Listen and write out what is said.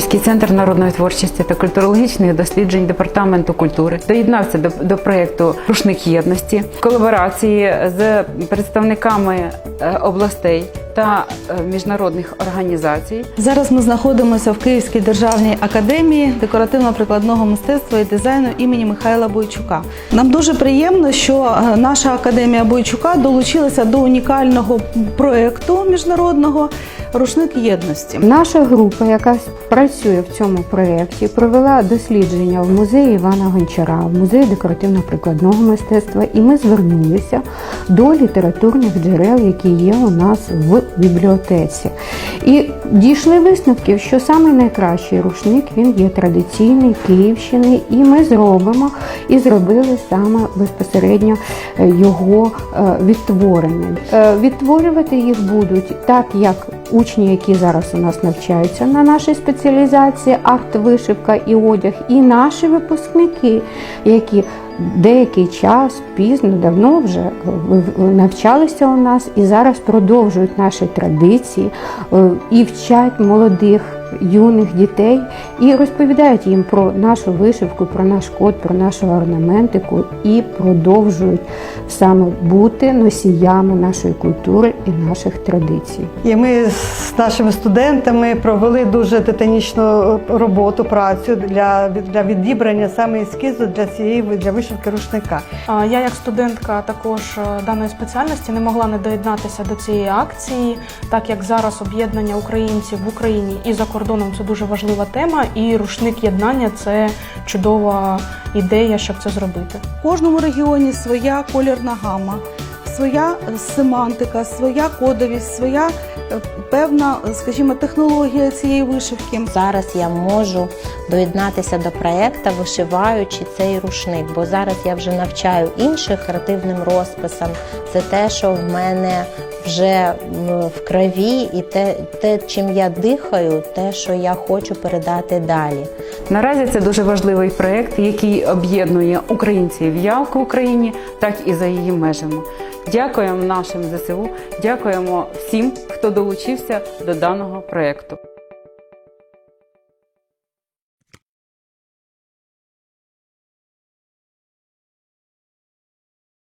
міський центр народної творчості та культурологічних досліджень департаменту культури доєднався до, до проєкту Рушник єдності колаборації з представниками е, областей та е, міжнародних організацій. Зараз ми знаходимося в Київській державній академії декоративно-прикладного мистецтва і дизайну імені Михайла Бойчука. Нам дуже приємно, що е, наша академія Бойчука долучилася до унікального проєкту міжнародного Рушник єдності. Наша група, яка працює в цьому проєкті, провела дослідження в музеї Івана Гончара, в музеї декоративно-прикладного мистецтва, і ми звернулися до літературних джерел, які є у нас в бібліотеці. І дійшли висновків, що саме найкращий рушник він є традиційний Київщини, і ми зробимо і зробили саме безпосередньо е, його е, відтворення. Е, Відтворювати їх будуть так, як учні, які зараз у нас навчаються на нашій спеціалізації арт, вишивка і одяг, і наші випускники, які деякий час пізно, давно вже навчалися у нас і зараз продовжують наші традиції е, і вчать молодих. Юних дітей і розповідають їм про нашу вишивку, про наш код, про нашу орнаментику і продовжують саме бути носіями нашої культури і наших традицій. І ми з нашими студентами провели дуже титанічну роботу, працю для, для відібрання саме ескізу для цієї для вишивки рушника. А, Я, як студентка також е, даної спеціальності, не могла не доєднатися до цієї акції, так як зараз об'єднання українців в Україні і за кордоном це дуже важлива тема, і рушник єднання це чудова ідея, щоб це зробити. В кожному регіоні своя колірна гама, своя семантика, своя кодовість, своя е, певна, скажімо, технологія цієї вишивки. Зараз я можу доєднатися до проєкту, вишиваючи цей рушник, бо зараз я вже навчаю інших креативним розписам. Це те, що в мене вже в крові, і те, те, чим я дихаю, те, що я хочу передати далі. Наразі це дуже важливий проєкт, який об'єднує українців як в Україні, так і за її межами. Дякуємо нашим ЗСУ, дякуємо всім, хто долучився до даного проєкту.